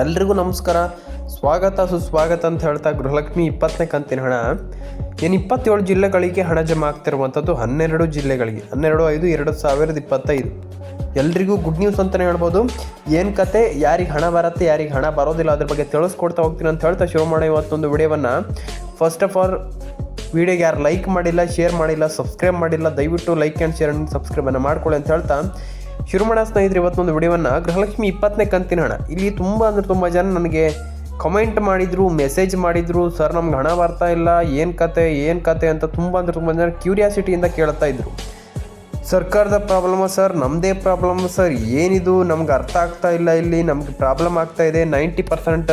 ಎಲ್ರಿಗೂ ನಮಸ್ಕಾರ. ಸ್ವಾಗತ ಸುಸ್ವಾಗತ ಅಂತ ಹೇಳ್ತಾ ಗೃಹಲಕ್ಷ್ಮಿ ಇಪ್ಪತ್ತನೇ ಕಂತಿನ ಹಣ. ಏನು ಇಪ್ಪತ್ತೇಳು ಜಿಲ್ಲೆಗಳಿಗೆ ಹಣ ಜಮಾ ಆಗ್ತಿರುವಂಥದ್ದು ಹನ್ನೆರಡು ಜಿಲ್ಲೆಗಳಿಗೆ. ಹನ್ನೆರಡು, ಐದು, ಎರಡು ಸಾವಿರದ ಇಪ್ಪತ್ತೈದು. ಎಲ್ರಿಗೂ ಗುಡ್ ನ್ಯೂಸ್ ಅಂತಲೇ ಹೇಳ್ಬೋದು. ಏನು ಕತೆ? ಯಾರಿಗೆ ಹಣ ಬರುತ್ತೆ, ಯಾರಿಗೆ ಹಣ ಬರೋದಿಲ್ಲ ಅದ್ರ ಬಗ್ಗೆ ತಿಳಿಸ್ಕೊಡ್ತಾ ಹೋಗ್ತೀನಿ ಅಂತ ಹೇಳ್ತಾ ಶುರು ಮಾಡೋ ಇವತ್ತೊಂದು ವಿಡಿಯೋವನ್ನು. ಫಸ್ಟ್ ಆಫ್ ಆಲ್ ವಿಡಿಯೋಗೆ ಯಾರು ಲೈಕ್ ಮಾಡಿಲ್ಲ ಶೇರ್ ಮಾಡಿಲ್ಲ ಸಬ್ಸ್ಕ್ರೈಬ್ ಮಾಡಿಲ್ಲ, ದಯವಿಟ್ಟು ಲೈಕ್ ಆ್ಯಂಡ್ ಶೇರ್ ಆ್ಯಂಡ್ ಸಬ್ಸ್ಕ್ರೈಬನ್ನು ಮಾಡ್ಕೊಳ್ಳಿ ಅಂತ ಹೇಳ್ತಾ. ಶುರು ಮಾಡೋ ಸ್ನೇಹಿತರೆ, ಇವತ್ತೊಂದು ವಿಡಿಯೋವನ್ನು ಗೃಹಲಕ್ಷ್ಮಿ ಇಪ್ಪತ್ತನೇ ಕಂತಿನ ಹಣ. ಇಲ್ಲಿ ತುಂಬ ಅಂದರೆ ತುಂಬ ಜನ ನನಗೆ ಕಮೆಂಟ್ ಮಾಡಿದರು ಮೆಸೇಜ್ ಮಾಡಿದರು, ಸರ್, ನಮ್ಗೆ ಹಣ ಬರ್ತಾ ಇಲ್ಲ, ಏನು ಕತೆ ಏನು ಕತೆ ಅಂತ ತುಂಬ ಅಂದರೆ ತುಂಬ ಜನ ಕ್ಯೂರಿಯಾಸಿಟಿಯಿಂದ ಕೇಳ್ತಾ ಇದ್ರು. ಸರ್ಕಾರದ ಪ್ರಾಬ್ಲಮ ಸರ್? ನಮ್ಮದೇ ಪ್ರಾಬ್ಲಮ್ ಸರ್. ಏನಿದು? ನಮ್ಗೆ ಅರ್ಥ ಆಗ್ತಾ ಇಲ್ಲ ಇಲ್ಲಿ. ನಮಗೆ ಪ್ರಾಬ್ಲಮ್ ಆಗ್ತಾ ಇದೆ. ನೈಂಟಿ ಪರ್ಸೆಂಟ್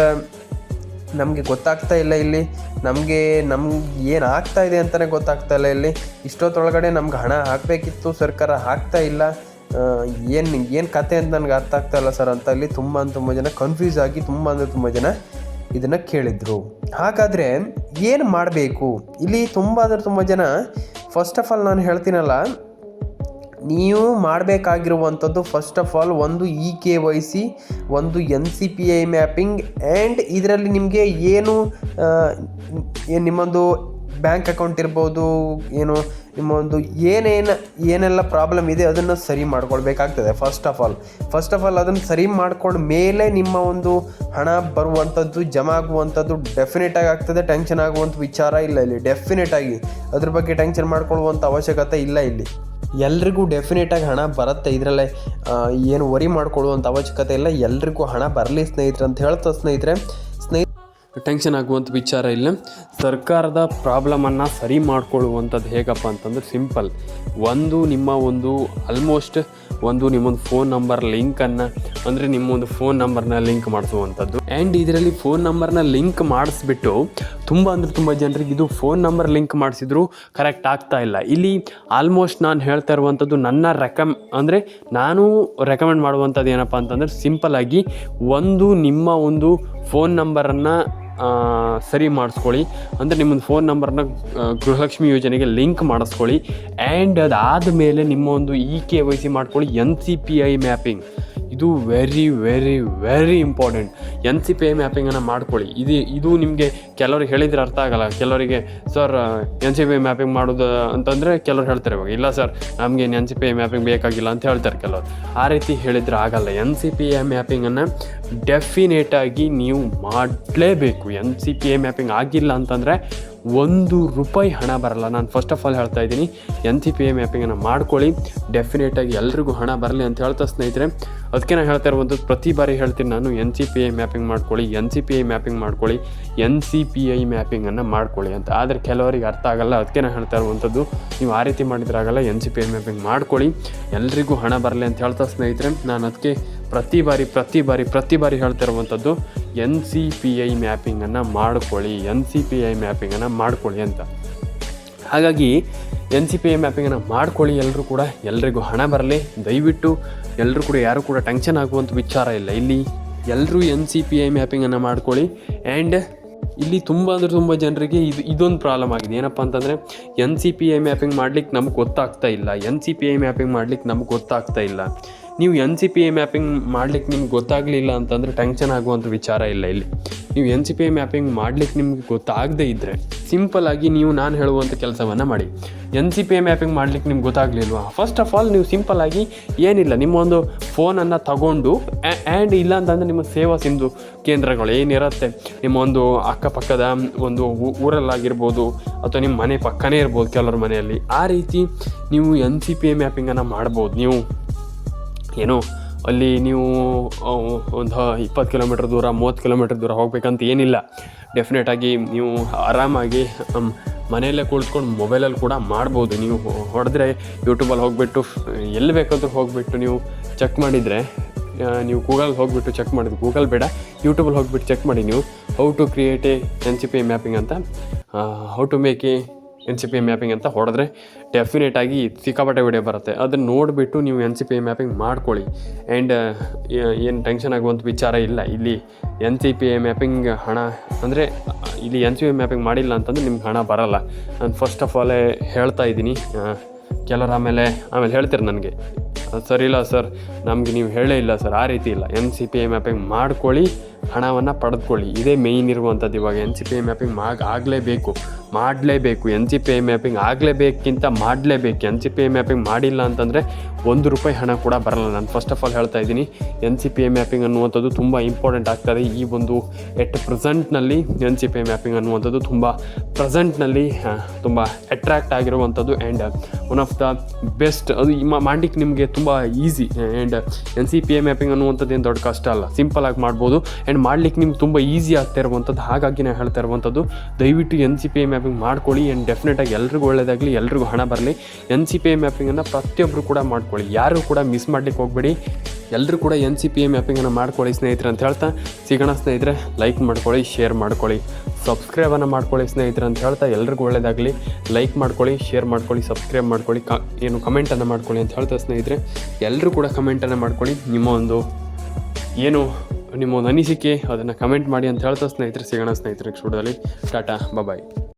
ನಮಗೆ ಗೊತ್ತಾಗ್ತಾ ಇಲ್ಲ ಇಲ್ಲಿ. ನಮಗೆ, ನಮ್ಗೆ ಏನು ಆಗ್ತಾ ಇದೆ ಅಂತಲೇ ಗೊತ್ತಾಗ್ತಾ ಇಲ್ಲ ಇಲ್ಲಿ. ಇಷ್ಟೊತ್ತೊಳಗಡೆ ನಮ್ಗೆ ಹಣ ಹಾಕಬೇಕಿತ್ತು. ಸರ್ಕಾರ ಹಾಕ್ತಾ ಇಲ್ಲ. ಏನು ಏನು ಕತೆ ಅಂತ ನನಗೆ ಅರ್ಥ ಆಗ್ತಾ ಇಲ್ಲ ಸರ್ ಅಂತ ಅಲ್ಲಿ ತುಂಬ ತುಂಬ ಜನ ಕನ್ಫ್ಯೂಸ್ ಆಗಿ ತುಂಬ ಅಂದರೆ ತುಂಬ ಜನ ಇದನ್ನು ಕೇಳಿದರು. ಹಾಗಾದರೆ ಏನು ಮಾಡಬೇಕು? ಇಲ್ಲಿ ತುಂಬ ಅಂದರೆ ತುಂಬ ಜನ ಫಸ್ಟ್ ಆಫ್ ಆಲ್ ನಾನು ಹೇಳ್ತೀನಲ್ಲ, ನೀವು ಮಾಡಬೇಕಾಗಿರುವಂಥದ್ದು ಫಸ್ಟ್ ಆಫ್ ಆಲ್ ಒಂದು ಇ ಕೆ ವೈ ಸಿ ಒಂದು N C P I mapping and ಇದರಲ್ಲಿ ನಿಮಗೆ ಏನು ನಿಮ್ಮೊಂದು ಬ್ಯಾಂಕ್ ಅಕೌಂಟ್ ಇರ್ಬೋದು, ಏನು ನಿಮ್ಮ ಒಂದು ಏನೇನು, ಏನೆಲ್ಲ ಪ್ರಾಬ್ಲಮ್ ಇದೆ ಅದನ್ನು ಸರಿ ಮಾಡ್ಕೊಳ್ಬೇಕಾಗ್ತದೆ first of all first of all ಅದನ್ನು ಸರಿ ಮಾಡ್ಕೊಂಡ ಮೇಲೆ ನಿಮ್ಮ ಒಂದು ಹಣ ಬರುವಂಥದ್ದು ಜಮಾ ಆಗುವಂಥದ್ದು ಡೆಫಿನೆಟ್ ಆಗಿ ಆಗ್ತದೆ ಟೆನ್ಷನ್ ಆಗುವಂಥ ವಿಚಾರ ಇಲ್ಲ ಇಲ್ಲಿ. ಡೆಫಿನೆಟ್ ಆಗಿ, ಅದ್ರ ಬಗ್ಗೆ ಟೆನ್ಷನ್ ಮಾಡ್ಕೊಳ್ಳುವಂಥ ಅವಶ್ಯಕತೆ ಇಲ್ಲ ಇಲ್ಲಿ. ಎಲ್ರಿಗೂ ಡೆಫಿನೆಟಾಗಿ ಹಣ ಬರುತ್ತೆ, ಇದರಲ್ಲೇ ಏನು ವರಿ ಮಾಡ್ಕೊಳ್ಳುವಂಥ ಅವಶ್ಯಕತೆ ಇಲ್ಲ. ಎಲ್ರಿಗೂ ಹಣ ಬರಲಿ ಸ್ನೇಹಿತರೆ ಅಂತ ಹೇಳ್ತಾ ಸ್ನೇಹಿತರೆ ಸ್ನೇಹಿತ ಟೆನ್ಷನ್ ಆಗುವಂಥ ವಿಚಾರ ಇಲ್ಲ. ಸರ್ಕಾರದ ಪ್ರಾಬ್ಲಮನ್ನು ಸರಿ ಮಾಡ್ಕೊಳ್ಳುವಂಥದ್ದು ಹೇಗಪ್ಪ ಅಂತಂದ್ರೆ ಸಿಂಪಲ್ ಒಂದು ನಿಮ್ಮ ಒಂದು ಆಲ್ಮೋಸ್ಟ್ ಒಂದು ನಿಮ್ಮೊಂದು ಫೋನ್ ನಂಬರ್ ಲಿಂಕನ್ನು ಅಂದರೆ ನಿಮ್ಮೊಂದು ಫೋನ್ ನಂಬರ್ನ ಲಿಂಕ್ ಮಾಡಿಸುವಂಥದ್ದು ಆ್ಯಂಡ್ ಇದರಲ್ಲಿ ಫೋನ್ ನಂಬರ್ನ ಲಿಂಕ್ ಮಾಡಿಸ್ಬಿಟ್ಟು ತುಂಬ ಅಂದರೆ ತುಂಬ ಜನರಿಗೆ ಇದು ಫೋನ್ ನಂಬರ್ ಲಿಂಕ್ ಮಾಡಿಸಿದ್ರು ಕರೆಕ್ಟ್ ಆಗ್ತಾ ಇಲ್ಲ. ಇಲ್ಲಿ ಆಲ್ಮೋಸ್ಟ್ ನಾನು ಹೇಳ್ತಾ ಇರುವಂಥದ್ದು ನನ್ನ ರೆಕಮ್ ಅಂದರೆ ನಾನು ರೆಕಮೆಂಡ್ ಮಾಡುವಂಥದ್ದು ಏನಪ್ಪ ಅಂತಂದರೆ ಸಿಂಪಲ್ ಆಗಿ ಒಂದು ನಿಮ್ಮ ಒಂದು ಫೋನ್ ನಂಬರನ್ನು ಸರಿ ಮಾಡಿಸ್ಕೊಳ್ಳಿ. ಅಂದರೆ ನಿಮ್ಮೊಂದು ಫೋನ್ ನಂಬರ್ನ ಗೃಹಲಕ್ಷ್ಮಿ ಯೋಜನೆಗೆ ಲಿಂಕ್ ಮಾಡಿಸ್ಕೊಳ್ಳಿ. ಆ್ಯಂಡ್ ಅದಾದ ಮೇಲೆ ನಿಮ್ಮ ಒಂದು ಇ ಕೆ ವೈ ಸಿ ಮಾಡ್ಕೊಳ್ಳಿ N C P I mapping ಇದು very very very important N C P I ಮ್ಯಾಪಿಂಗನ್ನು ಮಾಡ್ಕೊಳ್ಳಿ. ಇದು ಇದು ನಿಮಗೆ ಕೆಲವ್ರಿಗೆ ಹೇಳಿದ್ರೆ ಅರ್ಥ ಆಗಲ್ಲ. ಕೆಲವರಿಗೆ, sir N C P I mapping ಮಾಡೋದು ಅಂತಂದರೆ ಕೆಲವ್ರು ಹೇಳ್ತಾರೆ ಇವಾಗ. ಇಲ್ಲ, ಸರ್, ನಮಗೆ N C P I mapping ಬೇಕಾಗಿಲ್ಲ ಅಂತ ಹೇಳ್ತಾರೆ ಕೆಲವರು. ಆ ರೀತಿ ಹೇಳಿದ್ರೆ ಆಗಲ್ಲ. ಎನ್ ಸಿ ಪಿ ಐ ಮ್ಯಾಪಿಂಗನ್ನು ಡೆಫಿನೇಟಾಗಿ ನೀವು ಮಾಡಲೇಬೇಕು. N C P I mapping ಆಗಿಲ್ಲ ಅಂತಂದರೆ ಒಂದು ರೂಪಾಯಿ ಹಣ ಬರಲ್ಲ. ನಾನು ಫಸ್ಟ್ ಆಫ್ ಆಲ್ ಹೇಳ್ತಾ ಇದ್ದೀನಿ ಎನ್ ಸಿ ಪಿ ಎ ಮ್ಯಾಪಿಂಗನ್ನು ಮಾಡ್ಕೊಳ್ಳಿ. ಡೆಫಿನೇಟಾಗಿ ಎಲ್ರಿಗೂ ಹಣ ಬರಲಿ ಅಂತ ಹೇಳ್ತಾ ಸ್ನೇಹಿತರೆ, ಅದಕ್ಕೆ ನಾನು ಹೇಳ್ತಾ ಇರುವಂಥದ್ದು ಪ್ರತಿ ಬಾರಿ ಹೇಳ್ತೀನಿ ನಾನು N C P I mapping ಮಾಡ್ಕೊಳ್ಳಿ N C P I mapping ಮಾಡ್ಕೊಳ್ಳಿ ಎನ್ ಸಿ ಪಿ ಐ ಮ್ಯಾಪಿಂಗನ್ನು ಮಾಡ್ಕೊಳ್ಳಿ ಅಂತ. ಆದರೆ ಕೆಲವರಿಗೆ ಅರ್ಥ ಆಗಲ್ಲ, ಅದಕ್ಕೆ ನಾನು ಹೇಳ್ತಾ ಇರುವಂಥದ್ದು, ನೀವು ಆ ರೀತಿ ಮಾಡಿದ್ರಾಗಲ್ಲ N C P I mapping ಮಾಡ್ಕೊಳ್ಳಿ. ಎಲ್ರಿಗೂ ಹಣ ಬರಲಿ ಅಂತ ಹೇಳ್ತಾ ಸ್ನೇಹಿತರೆ, ನಾನು ಅದಕ್ಕೆ ಪ್ರತಿ ಬಾರಿ ಪ್ರತಿ ಬಾರಿ ಪ್ರತಿ ಬಾರಿ ಹೇಳ್ತಾ ಇರುವಂಥದ್ದು ಎನ್ ಸಿ ಪಿ ಐ ಮ್ಯಾಪಿಂಗನ್ನು ಮಾಡ್ಕೊಳ್ಳಿ ಎನ್ ಸಿ ಪಿ ಐ ಮ್ಯಾಪಿಂಗನ್ನು ಮಾಡ್ಕೊಳ್ಳಿ ಅಂತ. ಹಾಗಾಗಿ ಎನ್ ಸಿ ಪಿ ಐ ಮ್ಯಾಪಿಂಗನ್ನು ಮಾಡ್ಕೊಳ್ಳಿ ಎಲ್ಲರೂ ಕೂಡ, ಎಲ್ರಿಗೂ ಹಣ ಬರಲಿ. ದಯವಿಟ್ಟು ಎಲ್ಲರೂ ಕೂಡ, ಯಾರು ಕೂಡ ಟೆನ್ಷನ್ ಆಗುವಂಥ ವಿಚಾರ ಇಲ್ಲ. ಇಲ್ಲಿ ಎಲ್ಲರೂ ಎನ್ ಸಿ ಪಿ ಐ ಮ್ಯಾಪಿಂಗನ್ನು ಮಾಡ್ಕೊಳ್ಳಿ. ಆ್ಯಂಡ್ ಇಲ್ಲಿ ತುಂಬ ಅಂದರೆ ತುಂಬ ಜನರಿಗೆ ಇದು, ಇದೊಂದು ಪ್ರಾಬ್ಲಮ್ ಆಗಿದೆ. ಏನಪ್ಪ ಅಂತಂದರೆ N C P I mapping ಮಾಡ್ಲಿಕ್ಕೆ ನಮ್ಗೆ ಗೊತ್ತಾಗ್ತಾ ಇಲ್ಲ. N C P I mapping ಮಾಡ್ಲಿಕ್ಕೆ ನಮ್ಗೆ ಗೊತ್ತಾಗ್ತಾ ಇಲ್ಲ. ನೀವು N C P A mapping ಮಾಡ್ಲಿಕ್ಕೆ ನಿಮ್ಗೆ ಗೊತ್ತಾಗಲಿಲ್ಲ ಅಂತಂದರೆ ಟೆನ್ಷನ್ ಆಗುವಂಥ ವಿಚಾರ ಇಲ್ಲ ಇಲ್ಲಿ. ನೀವು N C P A mapping ಮಾಡ್ಲಿಕ್ಕೆ ನಿಮ್ಗೆ ಗೊತ್ತಾಗದೇ ಇದ್ದರೆ ಸಿಂಪಲ್ ಆಗಿ ನೀವು ನಾನು ಹೇಳುವಂಥ ಕೆಲಸವನ್ನು ಮಾಡಿ. N C P A mapping ಮಾಡ್ಲಿಕ್ಕೆ ನಿಮ್ಗೆ ಗೊತ್ತಾಗಲಿಲ್ವಾ? ಫಸ್ಟ್ ಆಫ್ ಆಲ್ ನೀವು ಸಿಂಪಲ್ ಆಗಿ ಏನಿಲ್ಲ ನಿಮ್ಮೊಂದು ಫೋನನ್ನು ತಗೊಂಡು ಆ್ಯಂಡ್ ಇಲ್ಲ ಅಂತಂದರೆ ನಿಮ್ಮ ಸೇವಾ ಸಿಂಧು ಕೇಂದ್ರಗಳು ಏನಿರುತ್ತೆ? ನಿಮ್ಮ ಒಂದು ಅಕ್ಕಪಕ್ಕದ ಒಂದು ಊರಲ್ಲಾಗಿರ್ಬೋದು ಅಥವಾ ನಿಮ್ಮ ಮನೆ ಪಕ್ಕನೇ ಇರ್ಬೋದು ಕೆಲವ್ರ ಮನೆಯಲ್ಲಿ. ಆ ರೀತಿ ನೀವು ಎನ್ ಸಿ ಪಿ ಎ ಮ್ಯಾಪಿಂಗನ್ನು ಮಾಡ್ಬೋದು ನೀವು. ಏನು? ಅಲ್ಲಿ ನೀವು ಒಂದು ಇಪ್ಪತ್ತು ಕಿಲೋಮೀಟ್ರ್ ದೂರ, ಮೂವತ್ತು ಕಿಲೋಮೀಟ್ರ್ ದೂರ ಹೋಗ್ಬೇಕಂತ ಏನಿಲ್ಲ. ಡೆಫಿನೆಟಾಗಿ ನೀವು ಆರಾಮಾಗಿ ಮನೆಯಲ್ಲೇ ಕುಳಿತ್ಕೊಂಡು ಮೊಬೈಲಲ್ಲಿ ಕೂಡ ಮಾಡ್ಬೋದು. ನೀವು ಹೊಡೆದ್ರೆ ಯೂಟ್ಯೂಬಲ್ಲಿ ಹೋಗಿಬಿಟ್ಟು, ಎಲ್ಲಿ ಬೇಕಾದರೂ ಹೋಗಿಬಿಟ್ಟು ನೀವು ಚೆಕ್ ಮಾಡಿದರೆ ನೀವು ಗೂಗಲ್ ಹೋಗಿಬಿಟ್ಟು ಚೆಕ್ ಮಾಡಿದ್ದು ಗೂಗಲ್ ಬೇಡ ಯೂಟ್ಯೂಬಲ್ಲಿ ಹೋಗಿಬಿಟ್ಟು ಚೆಕ್ ಮಾಡಿ ನೀವು how to create a N C P mapping ಅಂತ how to make a N C P mapping ಅಂತ ಹೊಡೆದ್ರೆ ಡೆಫಿನೆಟಾಗಿ ಸಿಕ್ಕಾಪಟ್ಟೆ ವಿಡಿಯೋ ಬರುತ್ತೆ. ಅದನ್ನು ನೋಡಿಬಿಟ್ಟು ನೀವು ಎನ್ ಸಿ ಪಿ ಮ್ಯಾಪಿಂಗ್ ಮಾಡ್ಕೊಳ್ಳಿ. ಆ್ಯಂಡ್ ಏನು ಟೆನ್ಷನ್ ಆಗುವಂಥ ವಿಚಾರ ಇಲ್ಲ. ಇಲ್ಲಿ ಎನ್ ಸಿ ಪಿ ಮ್ಯಾಪಿಂಗ್ ಹಣ, ಅಂದರೆ, ಇಲ್ಲಿ ಎನ್ ಸಿ ಪಿ ಮ್ಯಾಪಿಂಗ್ ಮಾಡಿಲ್ಲ ಅಂತಂದ್ರೆ ನಿಮ್ಗೆ ಹಣ ಬರಲ್ಲ. ನಾನು ಫಸ್ಟ್ ಆಫ್ ಆಲೇ ಹೇಳ್ತಾ ಇದ್ದೀನಿ. ಕೆಲವರು ಆಮೇಲೆ ಆಮೇಲೆ ಹೇಳ್ತೀರಿ ನನಗೆ? ಸರಿ ಇಲ್ಲ ಸರ್ ನಮಗೆ ನೀವು ಹೇಳೇ ಇಲ್ಲ ಸರ್ ಆ ರೀತಿ ಇಲ್ಲ. N C P A mapping ಮಾಡ್ಕೊಳ್ಳಿ. ಹಣವನ್ನು ಪಡೆದುಕೊಳ್ಳಿ. ಇದೇ ಮೇಯ್ನ್ ಇರುವಂಥದ್ದು ಇವಾಗ N C P I mapping ಮಾಗ್ ಆಗಲೇಬೇಕು. ಮಾಡಲೇಬೇಕು. N C P I mapping ಆಗಲೇಬೇಕಿಂತ ಮಾಡಲೇಬೇಕು. N C P I mapping ಮಾಡಿಲ್ಲ ಅಂತಂದರೆ ಒಂದು ರೂಪಾಯಿ ಹಣ ಕೂಡ ಬರಲ್ಲ. ನಾನು ಫಸ್ಟ್ ಆಫ್ ಆಲ್ ಹೇಳ್ತಾ ಇದ್ದೀನಿ N C P I mapping ಅನ್ನುವಂಥದ್ದು ತುಂಬ ಇಂಪಾರ್ಟೆಂಟ್ ಆಗ್ತದೆ. ಈ ಒಂದು at ಪ್ರೆಸೆಂಟ್ನಲ್ಲಿ N C P I mapping ಅನ್ನುವಂಥದ್ದು ತುಂಬ ಪ್ರೆಸೆಂಟ್ನಲ್ಲಿ ತುಂಬ ಅಟ್ರ್ಯಾಕ್ಟ್ ಆಗಿರುವಂಥದ್ದು and one of the best ಅದು ಮಾಡ್ಲಿಕ್ಕೆ ನಿಮಗೆ ತುಂಬ easy and N C P I mapping ಅನ್ನುವಂಥದ್ದು ಏನು ದೊಡ್ಡ ಕಷ್ಟ ಅಲ್ಲ. ಸಿಂಪಲ್ ಆಗಿ ಮಾಡ್ಬೋದು. ಆ್ಯಂಡ್ ಮಾಡ್ಲಿಕ್ಕೆ ನಿಮ್ಗೆ ತುಂಬ ಈಸಿ ಆಗ್ತಾ ಇರುವಂಥದ್ದು. ಹಾಗಾಗಿ ನಾನು ಹೇಳ್ತಾ ಇರುವಂಥದ್ದು, ದಯವಿಟ್ಟು N C P I mapping and and ಡೆಫಿನೆಟಾಗಿ ಎಲ್ರಿಗೂ ಒಳ್ಳೆಯದಾಗಲಿ ಎಲ್ರಿಗೂ ಹಣ ಬರಲಿ. ಎನ್ ಸಿ ಪಿ ಐ ಮ್ಯಾಪಿಂಗನ್ನು ಪ್ರತಿಯೊಬ್ಬರು ಕೂಡ ಮಾಡ್ಕೊಳ್ಳಿ. ಯಾರು ಕೂಡ ಮಿಸ್ ಮಾಡ್ಲಿಕ್ಕೆ ಹೋಗಬೇಡಿ. ಎಲ್ಲರೂ ಕೂಡ ಎನ್ ಸಿ ಪಿ ಎ ಮ್ಯಾಪಿಂಗನ್ನು ಮಾಡ್ಕೊಳ್ಳಿ ಸ್ನೇಹಿತರೆ ಅಂತ ಹೇಳ್ತಾ. ಸಿಗೋಣ ಸ್ನೇಹಿತರೆ ಲೈಕ್ ಮಾಡ್ಕೊಳ್ಳಿ ಶೇರ್ ಮಾಡ್ಕೊಳ್ಳಿ. ಸಬ್ಸ್ಕ್ರೈಬನ್ನು ಮಾಡ್ಕೊಳ್ಳಿ ಸ್ನೇಹಿತರೆ ಅಂತ ಹೇಳ್ತಾ. ಎಲ್ರಿಗೂ ಒಳ್ಳೆಯದಾಗಲಿ ಲೈಕ್ ಮಾಡ್ಕೊಳ್ಳಿ ಶೇರ್ ಮಾಡ್ಕೊಳ್ಳಿ ಸಬ್ಸ್ಕ್ರೈಬ್ ಮಾಡ್ಕೊಳ್ಳಿ. ಕ ಏನು ಕಮೆಂಟನ್ನು ಮಾಡ್ಕೊಳ್ಳಿ ಅಂತ ಹೇಳ್ತಾ ಸ್ನೇಹಿತರೆ. ಎಲ್ಲರೂ ಕೂಡ ಕಮೆಂಟನ್ನು ಮಾಡ್ಕೊಳ್ಳಿ. ನಿಮ್ಮ ಒಂದು ಏನು ನಿಮ್ಮ ಒಂದು ಅನಿಸಿಕೆ ಅದನ್ನು ಕಮೆಂಟ್ ಮಾಡಿ ಅಂತ ಹೇಳ್ತಾ ಸ್ನೇಹಿತರೆ ಸಿಗೋಣ ಸ್ನೇಹಿತರೆ ನೆಕ್ಸ್ಟ್ ಟಾಟಾ ಬಾಯ್